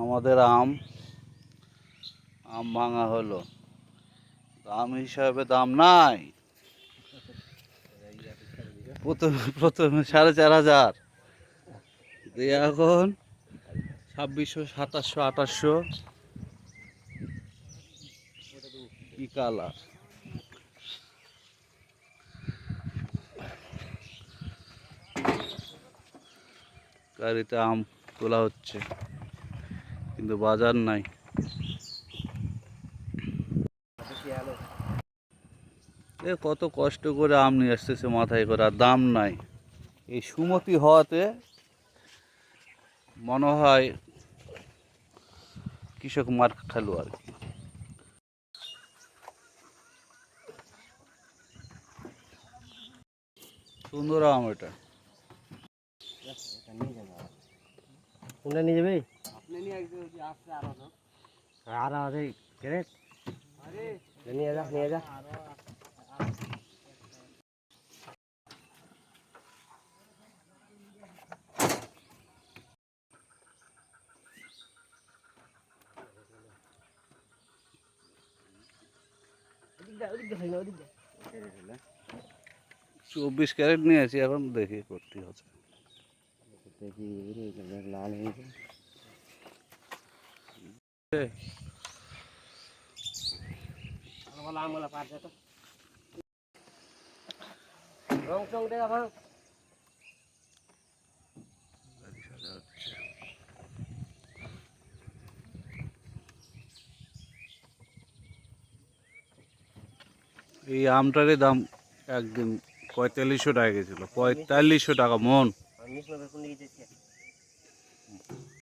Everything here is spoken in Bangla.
আমাদের আম আম ভাঙা হলো। দাম হিসাবে দাম নাই। প্রথমে প্রথমে সাড়ে চার হাজার। দিয়ে এখন ছাব্বিশশো, সাতাশশো, আঠাশশো। কি কালার গাড়িতে আম তোলা হচ্ছে। কিন্তু বাজার নাই। এ কত কষ্ট করে আম নিয়ে আসতেছে মাথায় করে, আর দাম নাই। এই সুমতি হওয়াতে মনে হয় কৃষক মার খালো আর কি। সুন্দর আম এটা। কোনটা নিয়ে যাবে আপনি নিয়ে একজন যে আসছে আরো তো আর আছে ক্যারেট নিয়ে যা নিয়ে যা চব্বিশ ক্যারেট নিয়েছি এখন দেখি করতে হচ্ছে এই আমটারই দাম একদিন পঁয়তাল্লিশশো টাকা গেছিল। পঁয়তাল্লিশশো টাকা মন। জিনিসগুলো এখন নিয়ে যেতে